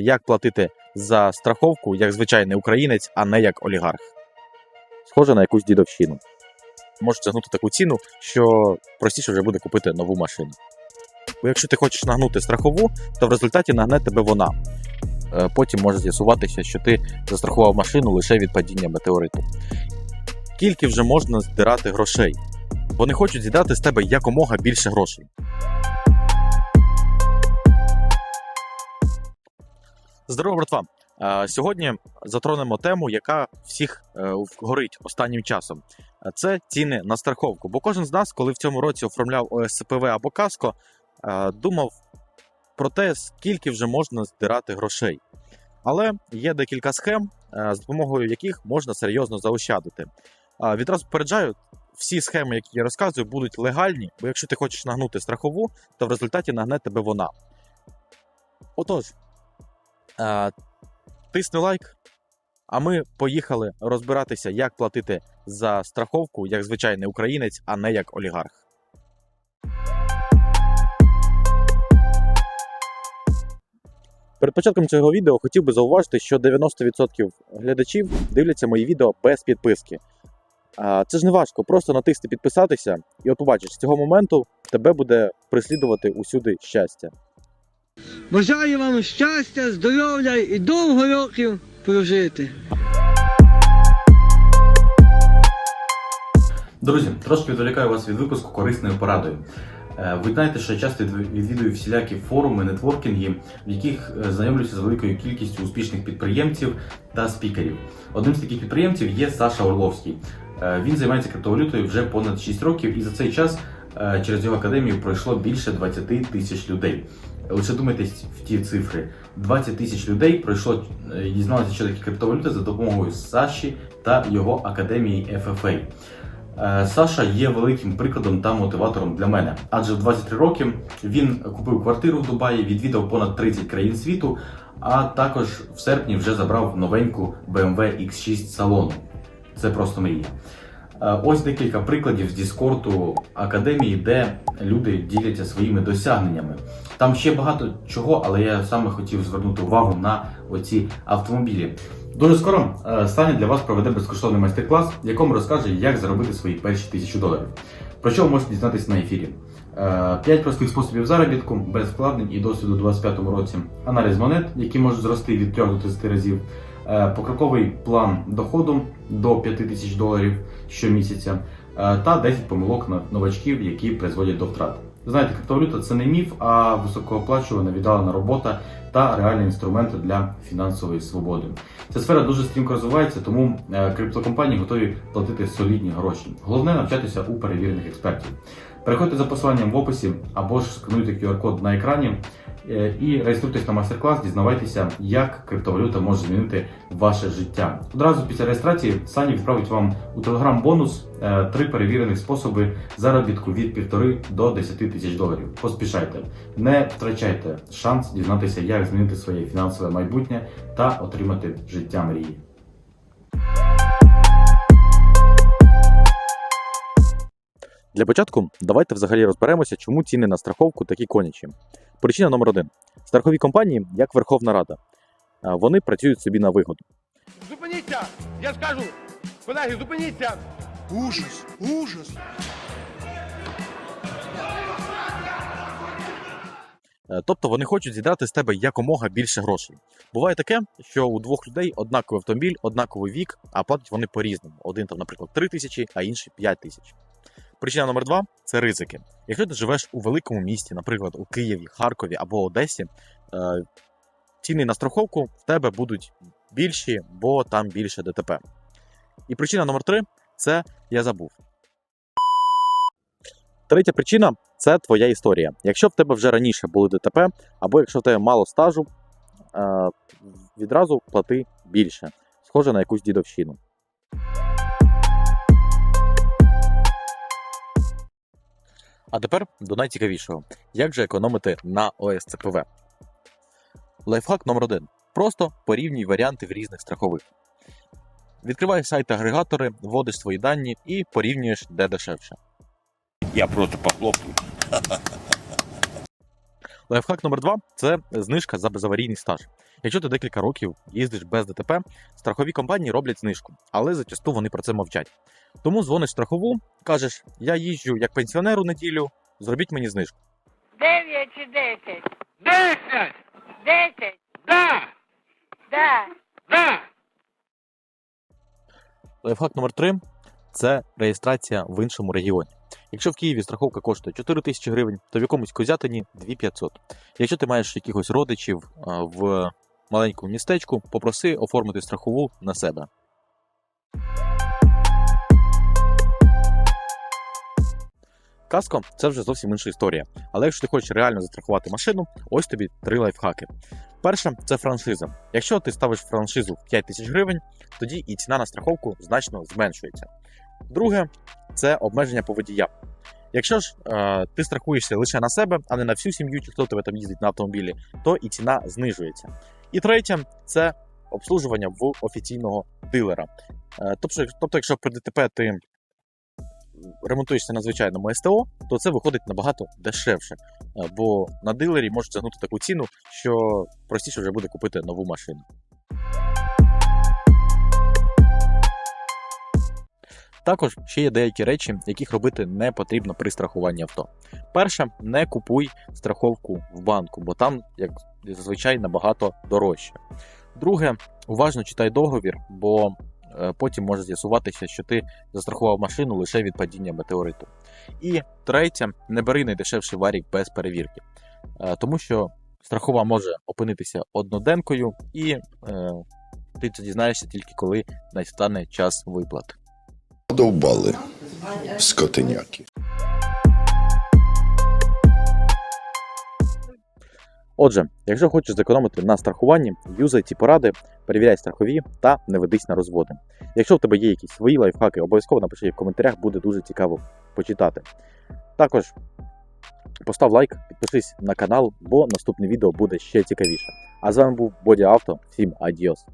як платити за страховку як звичайний українець, а не як олігарх. Схоже на якусь дідовщину. Можеш тягнути таку ціну, що простіше вже буде купити нову машину. Бо якщо ти хочеш нагнути страхову, то в результаті нагне тебе вона. Е, Потім може з'ясуватися, що ти застрахував машину лише від падіння метеориту. Скільки вже можна здирати грошей? Вони хочуть з'їдати з тебе якомога більше грошей. Здорово, братва! Е, Сьогодні затронемо тему, яка всіх е, горить останнім часом. Е, Це ціни на страховку. Бо кожен з нас, коли в цьому році оформляв ОСЦПВ або каско, думав про те, скільки вже можна здирати грошей. Але є декілька схем, з допомогою яких можна серйозно заощадити. Відразу попереджаю, всі схеми, які я розказую, будуть легальні, бо якщо ти хочеш нагнути страхову, то в результаті нагне тебе вона. Отож, тисни лайк, а ми поїхали розбиратися, як платити за страховку як звичайний українець, а не як олігарх. Перед початком цього відео хотів би зауважити, що 90% глядачів дивляться мої відео без підписки. Це ж не важко, просто натисни підписатися, і от побачиш, з цього моменту тебе буде прислідувати усюди щастя. Бажаю вам щастя, здоров'я і довго років прожити. Друзі, трошки відволікаю вас від випуску корисною порадою. Е, Ви знаєте, що я часто відв- відвідую всілякі форуми, нетворкінги, в яких е, знайомлюся з великою кількістю успішних підприємців та спікерів. Одним з таких підприємців є Саша Орловський. Е, Він займається криптовалютою вже понад 6 років, і за цей час через його академію пройшло більше 20 тисяч людей. Лише думайтесь в ті цифри: 20 тисяч людей пройшло е, дізналися, що таке криптовалюта за допомогою Саші та його академії FFA. Е, Саша є великим прикладом та мотиватором для мене, адже в 23 роки він купив квартиру в Дубаї, відвідав понад 30 країн світу, а також в серпні вже забрав новеньку BMW X6 салону. Це просто мрія. Е, Ось декілька прикладів з Діскорту академії, де люди діляться своїми досягненнями. Там ще багато чого, але я саме хотів звернути увагу на оці автомобілі. Дуже скоро е, Саня для вас проведе безкоштовний майстер-клас, в якому розкаже, як заробити свої перші тисячу доларів. Про що ви можете дізнатися на ефірі? Е, П'ять простих способів заробітку без вкладень і досвіду у 2025 році, аналіз монет, які можуть зрости від 3 до 30 разів, е, покроковий план доходу до 5 тисяч доларів щомісяця е, та 10 помилок на новачків, які призводять до втрат. Знаєте, криптовалюта це не міф, а високооплачувана віддалена робота та реальні інструменти для фінансової свободи. Ця сфера дуже стрімко розвивається, тому е, криптокомпанії готові платити солідні гроші. Головне навчатися у перевірених експертів. Переходьте за посиланням в описі або ж скануйте QR-код на екрані е, і реєструйтесь на майстер-клас, дізнавайтеся, як криптовалюта може змінити ваше життя. Одразу після реєстрації Сані відправить вам у Telegram бонус е, три перевірених способи заробітку від 1,5 до 10 тисяч доларів. Поспішайте, не втрачайте шанс дізнатися, як змінити своє фінансове майбутнє та отримати життя мрії. Для початку давайте взагалі розберемося, чому ціни на страховку такі конячі. Причина номер один: страхові компанії, як Верховна Рада, вони працюють собі на вигоду. Зупиніться! Я ж кажу! Колеги, зупиніться! Ужас, ужас. Е, Тобто вони хочуть зідрати з тебе якомога більше грошей. Буває таке, що у двох людей однаковий автомобіль, однаковий вік, а платять вони по-різному. Один там, наприклад, 3 тисячі, а інший 5 тисяч. Причина номер два це ризики. Якщо ти живеш у великому місті, наприклад, у Києві, Харкові або Одесі, е, ціни на страховку в тебе будуть більші, бо там більше ДТП. І причина номер три це я забув. Третя причина це твоя історія. Якщо в тебе вже раніше були ДТП, або якщо в тебе мало стажу, е, відразу плати більше. Схоже на якусь дідовщину. А тепер до найцікавішого: як же економити на ОСЦПВ? Лайфхак номер один. Просто порівнюй варіанти в різних страхових. Відкривай сайт-агрегатори, вводиш свої дані і порівнюєш, де дешевше. Я просто похлопаю. Лайфхак номер два це знижка за безаварійний стаж. Якщо ти декілька років їздиш без ДТП, страхові компанії роблять знижку, але зачасту вони про це мовчать. Тому дзвониш страхову, кажеш: я їжджу як пенсіонер у неділю, зробіть мені знижку. Дев'ять чи десять? Десять! Десять? Да! Да. Да! Лайфхак номер 3 це реєстрація в іншому регіоні. Якщо в Києві страховка коштує 4 тисячі гривень, то в якомусь Козятині 2500. Якщо ти маєш якихось родичів в маленькому містечку, попроси оформити страхову на себе. Каско це вже зовсім інша історія. Але якщо ти хочеш реально застрахувати машину, ось тобі три лайфхаки. Перше це франшиза. Якщо ти ставиш франшизу в 5 тисяч гривень, тоді і ціна на страховку значно зменшується. Друге це обмеження по водіям. Якщо ж е, ти страхуєшся лише на себе, а не на всю сім'ю, чи хто тебе там їздить на автомобілі, то і ціна знижується. І третє це обслужування в офіційного дилера. Е, тобто, тобто, якщо при ДТП ти ремонтуєшся на звичайному СТО, то це виходить набагато дешевше, е, бо на дилері можуть загнути таку ціну, що простіше вже буде купити нову машину. Також ще є деякі речі, яких робити не потрібно при страхуванні авто. Перше, не купуй страховку в банку, бо там, як зазвичай, набагато дорожче. Друге, уважно читай договір, бо е, потім може з'ясуватися, що ти застрахував машину лише від падіння метеориту. І третє, не бери найдешевший варік без перевірки, е, тому що страхова може опинитися одноденкою, і е, ти це дізнаєшся тільки коли настане час виплат. Довбали скотиняки. Отже, якщо хочеш зекономити на страхуванні, юзай ці поради, перевіряй страхові та не ведись на розводи. Якщо в тебе є якісь свої лайфхаки, обов'язково напиши їх в коментарях, буде дуже цікаво почитати. Також постав лайк, підпишись на канал, бо наступне відео буде ще цікавіше. А з вами був Боді Авто. Всім адіос!